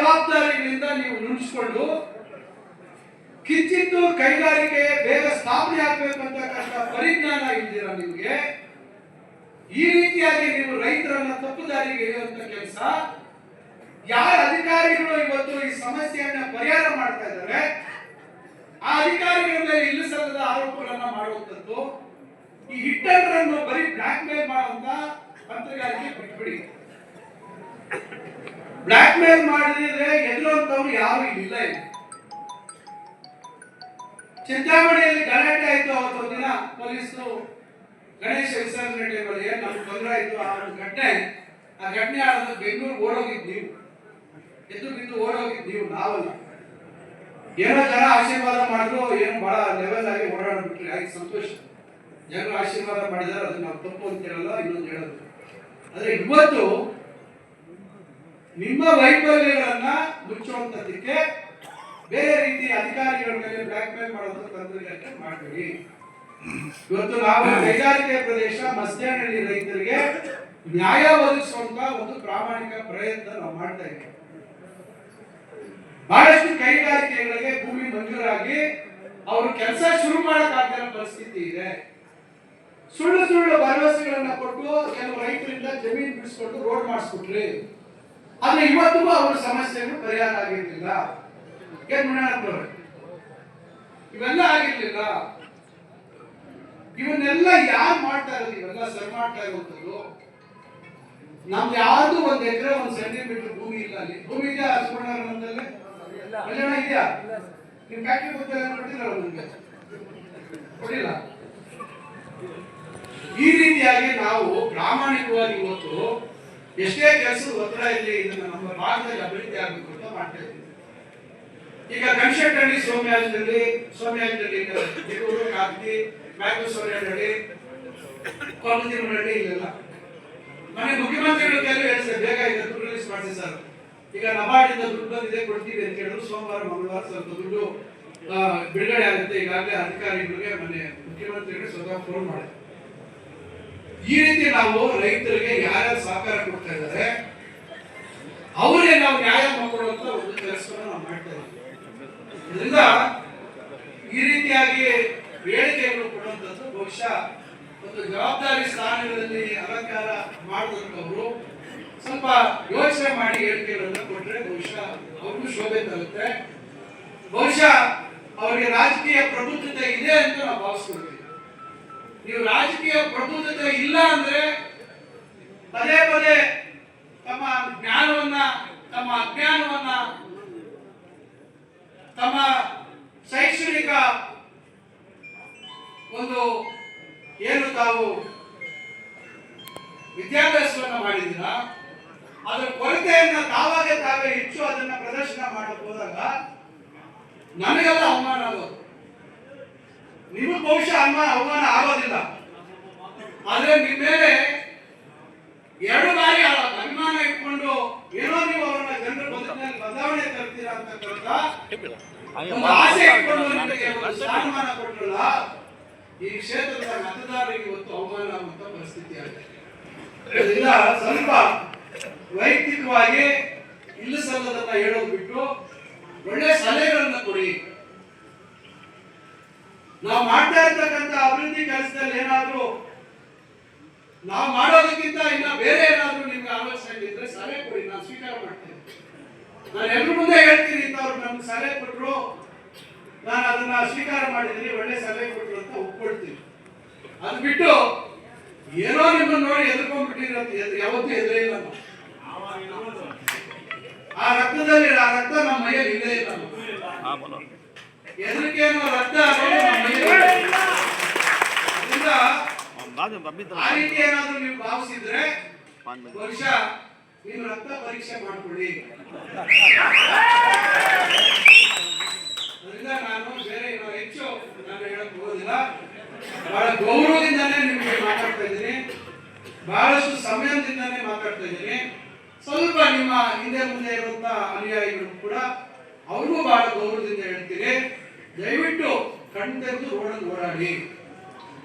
ಜವಾಬ್ದಾರಿಗಳಿಂದ ನೀವು ನುಡಿಸ್ಕೊಂಡು ಕಿಂಚಿತ್ತು ಕೈಗಾರಿಕೆ ಬೇಗ ಸ್ಥಾಪನೆ ಆಗ್ಬೇಕು ಅಂತಕ್ಕಂಥ ಪರಿಜ್ಞಾನ ಇದ್ದೀರ ನಿಮಗೆ. ಈ ರೀತಿಯಾಗಿ ನೀವು ರೈತರನ್ನ ತಪ್ಪು ದಾರಿಗೆ ಇರುವಂತ ಕೆಲಸ. ಯಾರ ಅಧಿಕಾರಿಗಳು ಇವತ್ತು ಈ ಸಮಸ್ಯೆಯನ್ನ ಪರಿಹಾರ ಮಾಡ್ತಾ ಇದ್ದಾರೆ, ಆ ಅಧಿಕಾರಿಗಳ ಮೇಲೆ ಇಲ್ಲಿಸಲ್ಲದ ಆರೋಪಗಳನ್ನ ಮಾಡುವಂಥದ್ದು, ಈ ಹಿಟ್ಟನ್ನು ಬರೀ ಬ್ಲಾಕ್ ಮೇಲ್ ಮಾಡುವಂತ ತಂತ್ರಗಾರಿಕೆ ಬಿಟ್ಬಿಡಿ. ಬ್ಲಾಕ್ ಮೇಲ್ ಮಾಡಿದ್ರೆ ಎದುರುವಂತವ್ರು ಯಾರು ಇಲ್ಲ. ಚಿಂತಾಮಣಿಯಲ್ಲಿ ಗಲಾಟೆ ಆಯ್ತು ಅವತ್ತು ದಿನ ಪೊಲೀಸರು ಗಣೇಶ ವಿಸರ್ಜನೆ ಏನ್ ನಮ್ಗೆ ತೊಂದರೆ ಆಯ್ತು, ಆ ಒಂದು ಘಟನೆ ಆ ಘಟನೆ ಆಡೋದು ಬೆಂಗಳೂರು ಓಡೋಗಿದ್ ಎದ್ದು ಬಿದ್ದು ಓಡೋಗಿದ್ ನೀವು, ನಾವಲ್ಲ. ಏನೋ ಜನ ಆಶೀರ್ವಾದ ಮಾಡಿದ್ರು, ಏನು ಬಹಳ ಲೆವೆಲ್ ಆಗಿ ಓಡಾಡ್ಬಿಟ್ರಿ ಆಗಿ ಸಂತೋಷ. ಜನರು ಆಶೀರ್ವಾದ ಮಾಡಿದಾರೆ ಅದು ನಾವು ತಪ್ಪು ಅಂತ ಹೇಳಲ್ಲ ಇನ್ನೊಂದು ಹೇಳೋದು. ಆದ್ರೆ ಇವತ್ತು ನಿಮ್ಮ ವೈಫಲ್ಯಗಳನ್ನ ಮುಚ್ಚುವಂತದಕ್ಕೆ ಬೇರೆ ರೀತಿ ಅಧಿಕಾರಿಗಳ ಮೇಲೆ ಬ್ಲಾಕ್ ಮೇಲ್ ಮಾಡುವಂತ ತಂತ್ರಗಾರಿಕೆ ಮಾಡಬೇಡಿ. ಇವತ್ತು ನಾವು ಕೈಗಾರಿಕೆ ಪ್ರದೇಶ ಮಸ್ತಿಹಳ್ಳಿ ರೈತರಿಗೆ ನ್ಯಾಯ ಒದಗಿಸುವಂತ ಒಂದು ಪ್ರಾಮಾಣಿಕ ಪ್ರಯತ್ನ ನಾವು ಮಾಡ್ತಾ ಇದ್ದೀವಿ. ಬಹಳಷ್ಟು ಕೈಗಾರಿಕೆಗಳಿಗೆ ಭೂಮಿ ಮಂಜೂರಾಗಿ ಅವರು ಕೆಲಸ ಶುರು ಮಾಡಕ್ಕಾಗದ ಪರಿಸ್ಥಿತಿ ಇದೆ. ಸುಳ್ಳು ಸುಳ್ಳು ಭರವಸೆಗಳನ್ನ ಕೊಟ್ಟು ಕೆಲವು ರೈತರಿಂದ ಜಮೀನು ಬಿಡಿಸ್ಕೊಂಡು ರೋಡ್ ಮಾಡಿಸ್ಬಿಟ್ರಿ. ಆದ್ರೆ ಇವತ್ತಿಗೂ ಅವರ ಸಮಸ್ಯೆಗಳು ಪರಿಹಾರ ಆಗಿರ್ಲಿಲ್ಲ. ಏನ್? ಇವೆಲ್ಲ ಆಗಿರ್ಲಿಲ್ಲ. ಇವನ್ನೆಲ್ಲ ಯಾರು ಮಾಡ್ತಾ ಇರೋದು? ಇವೆಲ್ಲ ಸರಿ ಮಾಡ್ತಾ ಇರುವಂತದ್ದು ನಮ್ದು ಯಾವ್ದು ಒಂದ್ ಎಕರೆ, ಒಂದ್ ಸೆಂಟಿಮೀಟರ್ ಭೂಮಿ ಇಲ್ಲ ಅಲ್ಲಿ. ಭೂಮಿ ಇದೆಯಾ ಸುವರ್ಣದಲ್ಲಿ ಕಲ್ಯಾಣ ಇದೆಯಾ? ನಿಮ್ ಫ್ಯಾಕ್ಟ್ರಿ ಗೊತ್ತಿಲ್ಲ ಕೊಟ್ಟಿಲ್ಲ ನಿಮ್ಗೆ ಕೊಡಿಲ್ಲ ಈ ರೀತಿಯಾಗಿ ನಾವು ಪ್ರಾಮಾಣಿಕವಾಗಿ ಇವತ್ತು ಎಷ್ಟೇ ಕೆಲಸದ ಒತ್ತಡ ಇಲ್ಲಿ ಇದನ್ನು ನಮ್ಮ ಭಾಗದಲ್ಲಿ ಅಭಿವೃದ್ಧಿ ಆಗಬೇಕು ಅಂತ ಮಾಡ್ತಾ ಇದ್ದೀವಿ. ಈಗ ಗಂಶೆಟ್ಟಹಳ್ಳಿ ಸೋಮ್ಯಾಜದಲ್ಲಿ ಸೋಮ್ಯಾಜದಲ್ಲಿ ಬೆಂಗಳೂರು ಕಾಂತಿ ಮ್ಯಾಗು ಸೋಮ್ಯಾಜಲ್ಲಿ ಇಲ್ಲ ಇಲ್ಲೆಲ್ಲ. ಮನೆ ಮುಖ್ಯಮಂತ್ರಿಗಳು ಕೆಲವು ಹೇಳಿದ್ರೆ ಬೇಗ ಈಗ ರಿಲೀಸ್ ಮಾಡಿಸಿ ಸರ್. ಈಗ ನಬಾರ್ಡಿಂದ ದುಡ್ಡು ಬಂದಿದೆ, ಕೊಡ್ತೀವಿ ಅಂತ ಹೇಳಿದ್ರು, ಸೋಮವಾರ, ಮಂಗಳವಾರ ಸ್ವಲ್ಪ ದುಡ್ಡು ಬಿಡುಗಡೆ ಆಗುತ್ತೆ. ಈಗಾಗಲೇ ಅಧಿಕಾರಿಗಳಿಗೆ ಮನೆ ಮುಖ್ಯಮಂತ್ರಿಗಳಿಗೆ ಸ್ವತಃ ಫೋನ್ ಮಾಡಿದ್ರು. ಈ ರೀತಿ ನಾವು ರೈತರಿಗೆ ಯಾರ್ಯಾರು ಸಹಕಾರ ಕೊಡ್ತಾ ಇದ್ದಾರೆ, ಅವರೇ ನಾವು ನ್ಯಾಯ ಮಾಡಿಕೊಡುವಂತ ಒಂದು ಕೆಲಸವನ್ನು ನಾವು ಮಾಡ್ತಾ ಇದ್ದೀವಿ. ಇದರಿಂದ ಈ ರೀತಿಯಾಗಿ ಬೇಡಿಕೆಯನ್ನು ಕೊಡುವಂಥದ್ದು ಬಹುಶಃ ಒಂದು ಜವಾಬ್ದಾರಿ ಸ್ಥಾನಗಳಲ್ಲಿ ಅಲಂಕಾರ ಮಾಡುವಂತವರು ಸ್ವಲ್ಪ ಯೋಚನೆ ಮಾಡಿ ಹೇಳಿಕೆಗಳನ್ನು ಕೊಟ್ರೆ ಬಹುಶಃ ಅವ್ರಿಗೂ ಶೋಭೆ ತರುತ್ತೆ. ಬಹುಶಃ ಅವರಿಗೆ ರಾಜಕೀಯ ಪ್ರಬುದ್ಧತೆ ಇದೆ ಅಂತ ನಾವು ಭಾವಿಸ್ಕೊಳ್ತೀವಿ. ನೀವು ರಾಜಕೀಯ ಪ್ರಬುದ್ಧತೆ ಇಲ್ಲ ಅಂದ್ರೆ ಪದೇ ಪದೇ ತಮ್ಮ ಜ್ಞಾನವನ್ನ, ತಮ್ಮ ಅಜ್ಞಾನವನ್ನ, ತಮ್ಮ ಶೈಕ್ಷಣಿಕ ಒಂದು ಏನು ತಾವು ವಿದ್ಯಾಭ್ಯಾಸವನ್ನು ಮಾಡಿದ್ರಾ ಅದರ ಕೊರತೆಯನ್ನ ತಾವಾಗೆ ತಾವೇ ಹೆಚ್ಚು ಅದನ್ನ ಪ್ರದರ್ಶನ ಮಾಡಕ್ ಹೋದಾಗ ನಮಗೆಲ್ಲ ಅವಮಾನ ಆಗೋದು. ನಿಮಗೆ ಬಹುಶಃ ಅನುಮಾನ ಅವಮಾನ ಆಗೋದಿಲ್ಲ. ಆದ್ರೆ ನಿಮ್ಮ ಮೇಲೆ ಎರಡು ಬಾರಿ ಅಭಿಮಾನ ಇಟ್ಕೊಂಡು ಏನೋ ನೀವು ಅವರನ್ನ ಜನರ ಬದುಕಿನಲ್ಲಿ ಬದಲಾವಣೆ ತರ್ತೀರಾ ಒಂದು ಆಸೆ ಇಟ್ಕೊಂಡು ಸ್ಥಾನಮಾನ ಕೊಟ್ಟಲ್ಲ ಈ ಕ್ಷೇತ್ರದ ಮತದಾರರಿಗೆ ಇವತ್ತು ಅವಮಾನ ಆಗುವಂತ ಪರಿಸ್ಥಿತಿ ಆಗಿದೆ. ಸ್ವಲ್ಪ ವೈಯಕ್ತಿಕವಾಗಿ ಇಲ್ಲ ಸಲ್ಲದನ್ನ ಹೇಳೋದು ಬಿಟ್ಟು ಒಳ್ಳೆ ಸಲಹೆಗಳನ್ನ ಕೊಡಿ. ನಾವು ಮಾಡ್ತಾ ಇರ್ತಕ್ಕಂಥ ಅಭಿವೃದ್ಧಿ ಕೆಲಸದಲ್ಲಿ ಏನಾದರೂ ನಾವು ಮಾಡೋದಕ್ಕಿಂತ ಇನ್ನ ಬೇರೆ ಏನಾದರೂ ನಿಮ್ಗೆ ಆಲೋಚನೆ ಇದ್ರೆ ಸಲಹೆ ಕೊಡಿ, ನಾನು ಸ್ವೀಕಾರ ಮಾಡ್ತೇನೆ. ನಾನು ಎಲ್ರ ಮುಂದೆ ಹೇಳ್ತೀನಿ ಇಂಥವ್ರು ನಮ್ಗೆ ಸಲಹೆ ಕೊಟ್ಟರು ನಾನು ಅದನ್ನ ಸ್ವೀಕಾರ ಮಾಡಿದ್ದೀನಿ, ಒಳ್ಳೆ ಸಲಹೆ ಕೊಟ್ಟರು ಅಂತ ಒಪ್ಕೊಳ್ತೀನಿ. ಅದು ಬಿಟ್ಟು ಏನೋ ನಿಮ್ಮನ್ನು ನೋಡಿ ಎದ್ಕೊಂಡ್ಬಿಟ್ಟಿರೋದು ಯಾವತ್ತೂ ಎದುರೇ ಇಲ್ಲ. ಆ ರಕ್ತದಲ್ಲಿ, ಆ ರಕ್ತ ನಮ್ಮ ಮೈಯಲ್ಲಿ ಇಲ್ಲೇ ಇಲ್ಲ ನಾವು. ಹೆದರಿಕೆ ಅನ್ನೋ ರಕ್ತ ಅನ್ನೋದು ನಮ್ಮ ಮೈಯಲ್ಲಿ ಇಲ್ಲ. ಅದರಿಂದ ಆ ರೀತಿ ಏನಾದ್ರೂ ನೀವು ಭಾವಿಸಿದ್ರೆ ವರ್ಷ ನೀವು ರಕ್ತ ಪರೀಕ್ಷೆ ಮಾಡ್ಕೊಳ್ಳಿ. ಅದರಿಂದ ನಾನು ಬೇರೆ ಏನೋ ಹೆಚ್ಚು ನಾನು ಹೇಳಕ್ ಹೋಗೋದಿಲ್ಲ. ಬಹಳ ಗೌರವದಿಂದಲೇ ನಿಮಗೆ ಮಾತಾಡ್ತಾ ಇದ್ದೀನಿ. ಬಹಳಷ್ಟು ಸಂಯಮದಿಂದಾನೇ ಮಾತಾಡ್ತಾ ಇದ್ದೀನಿ. ಸ್ವಲ್ಪ ನಿಮ್ಮ ಹಿಂದೆ ಮುಂದೆ ಇರುವಂತ ಅನುಯಾಯಿಗಳು ಕೂಡ ಅವ್ರಿಗೂ ಬಹಳ ಗೌರವದಿಂದ ಹೇಳ್ತೀನಿ ದಯವಿಟ್ಟು ಕಣ್ಣು ತೆರೆದು ರೋಡಲ್ಲಿ ಓಡಾಡಿ.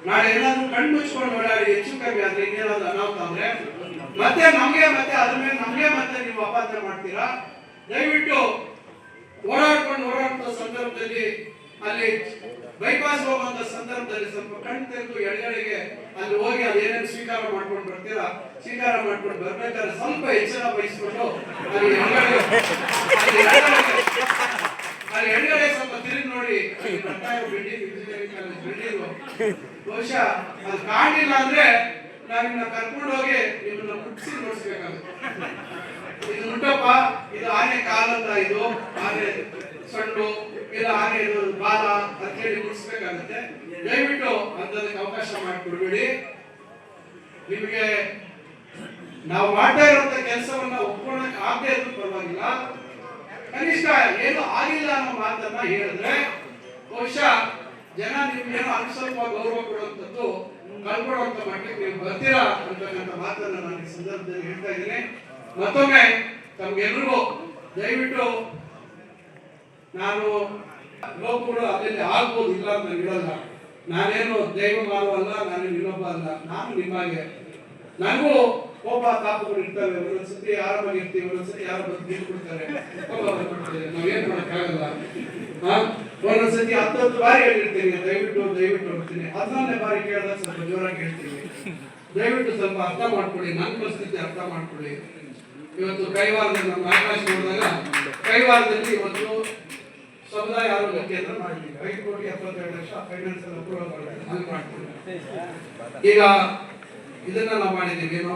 ನಾಳೆ ಏನಾದ್ರು ಕಣ್ಣು ಮುಚ್ಕೊಂಡು ಓಡಾಡಿ, ಹೆಚ್ಚು ಕಮ್ಮಿ ಆದ್ರೆ ಇನ್ನೇನಾದ್ರು ಅನಾಹುತ ಅಂದ್ರೆ ಮತ್ತೆ ನಮ್ಗೆ ಮತ್ತೆ ಅದ್ರ ಮೇಲೆ ನಮ್ಗೆ ಮತ್ತೆ ನೀವು ಅಪಾತ್ರ ಮಾಡ್ತೀರಾ? ದಯವಿಟ್ಟು ಓಡಾಡ್ಕೊಂಡು ಓಡಾಡುವಂತ ಸಂದರ್ಭದಲ್ಲಿ ಅಲ್ಲಿ ಬೈಪಾಸ್ ಹೋಗುವಂತ ಸಂದರ್ಭದಲ್ಲಿ ಸ್ವಲ್ಪ ಕಣ್ಣು ತೆಗೆದು ಎಡಗಡೆಗೆ ಅಲ್ಲಿ ಹೋಗಿ ಅದೇನೇನು ಸ್ವೀಕಾರ ಮಾಡ್ಕೊಂಡು ಬರ್ತೀರಾ? ಸ್ವೀಕಾರ ಮಾಡ್ಕೊಂಡು ಬರ್ಬೇಕಾದ್ರೆ ಸ್ವಲ್ಪ ಎಚ್ಚರ ವಹಿಸ್ಕೊಂಡು ಅಲ್ಲಿ ಅಲ್ಲಿ ಎಡಗಡೆ ನೋಡಿ ಬಹುಶಃ ಅದು ಕಾಣಿಲ್ಲ ಅಂದ್ರೆ ನಾವಿನ್ನ ಕರ್ಕೊಂಡು ಹೋಗಿ ನಿಮ್ಮನ್ನ ಮುಟ್ಟಿಸಿ ನೋಡಿಸ್ಬೇಕಾಗುತ್ತೆ. ಇದು ಮುಟ್ಟಪ್ಪ ಇದು ಆನೆ ಕಾಲಂತ ಇದು, ಆನೆ ಸೊಂಡು, ಇಲ್ಲ ಆನೆ ಇದು ಬಾಲ ಅಂತ ಹೇಳಿ ಮುಟ್ಟಿಸ್ಬೇಕಾಗುತ್ತೆ ದಯವಿಟ್ಟು ಅಂತದಕ್ಕೆ ಅವಕಾಶ ಮಾಡಿಕೊಡ್ಬೇಡಿ. ನಿಮಗೆ ನಾವು ಮಾಡ್ತಾ ಇರುವಂತ ಕೆಲಸವನ್ನ ಒಪ್ಕೊಳ್ಳೋಕೆ ಆಗದೆ ಇದ್ರು ಪರವಾಗಿಲ್ಲ. ಕನಿಷ್ಠ ಏನು ಆಗಿಲ್ಲ ಅನ್ನೋ ಮಾತನ್ನ ಹೇಳಿದ್ರೆ ಬಹುಶಃ ಜನ ನಿಮ್ಗೇನು ಅನುಸ್ವಲ್ಪ ಸ್ವಲ್ಪ ಗೌರವ ಕೊಡುವಂಥದ್ದು ಕಳ್ಕೊಡುವಂತ ಮಟ್ಟಕ್ಕೆ ನೀವು ಬರ್ತೀರಾ ಅಂತಕ್ಕಂಥ ಮಾತನ್ನ ನಾನು ಈ ಸಂದರ್ಭದಲ್ಲಿ ಹೇಳ್ತಾ ಇದ್ದೀನಿ. ಮತ್ತೊಮ್ಮೆ ತಮ್ಗೆಲ್ರಿಗೂ ದಯವಿಟ್ಟು ನಾನು ಲೋಕಗಳು ಅಲ್ಲಲ್ಲಿ ಆಗ್ಬೋದು ಇಲ್ಲ ಅಂತ ಹೇಳಲ್ಲ. ನಾನೇನು ದೈವ ಮಾನವಲ್ಲ ನಾನು ಇನ್ನೊಬ್ಬ ಅಲ್ಲ. ನಾನು ನಿಮಗೆ ನನಗೂ ಕೋಪ ತಾಪಗಳು ಇರ್ತವೆ ಒಂದೊಂದ್ಸತಿ ಆರಾಮಾಗಿ ಇರ್ತೀವಿ ಒಂದೊಂದ್ಸತಿ ಯಾರು ಬಂದು ನೀರು ಕೊಡ್ತಾರೆ. ಕೋಪ ಬಂದ್ಬಿಡ್ತದೆ ನಾವೇನ್ ಮಾಡೋಕ್ಕಾಗಲ್ಲ ಒಂದೊಂದು ಒಂದೊಂದ್ಸತಿ ಹತ್ತತ್ತು ಬಾರಿ ಹೇಳಿರ್ತೀನಿ. ದಯವಿಟ್ಟು ದಯವಿಟ್ಟು ಹೋಗ್ತೀನಿ ಹದಿನೊಂದನೇ ಬಾರಿ ಕೇಳಿದಾಗ ಸ್ವಲ್ಪ ಜೋರಾಗಿ ಹೇಳ್ತೀನಿ. ದಯವಿಟ್ಟು ಸ್ವಲ್ಪ ಅರ್ಥ ಮಾಡ್ಕೊಳ್ಳಿ. ನನ್ನ ಪರಿಸ್ಥಿತಿ ಅರ್ಥ ಮಾಡ್ಕೊಳ್ಳಿ. ಇವತ್ತು ಕೈವಾರದಲ್ಲಿ ನಮ್ಮ ಆಕಾಶ ನೋಡಿದಾಗ, ಕೈವಾರದಲ್ಲಿ ಇವತ್ತು ಸಮುದಾಯ ಆರೋಗ್ಯ ಕೇಂದ್ರ ಮಾಡಿದ್ದೀವಿ ಐದು ಕೋಟಿ ಎಪ್ಪತ್ತೆರಡು ಲಕ್ಷ ಫೈನಾನ್ಸ್ ಅಪ್ರೂವಲ್ ಮಾಡ್ತೀವಿ ಈಗ ಇದನ್ನ ನಾವು ಮಾಡಿದ್ದೀವಿ, ಏನು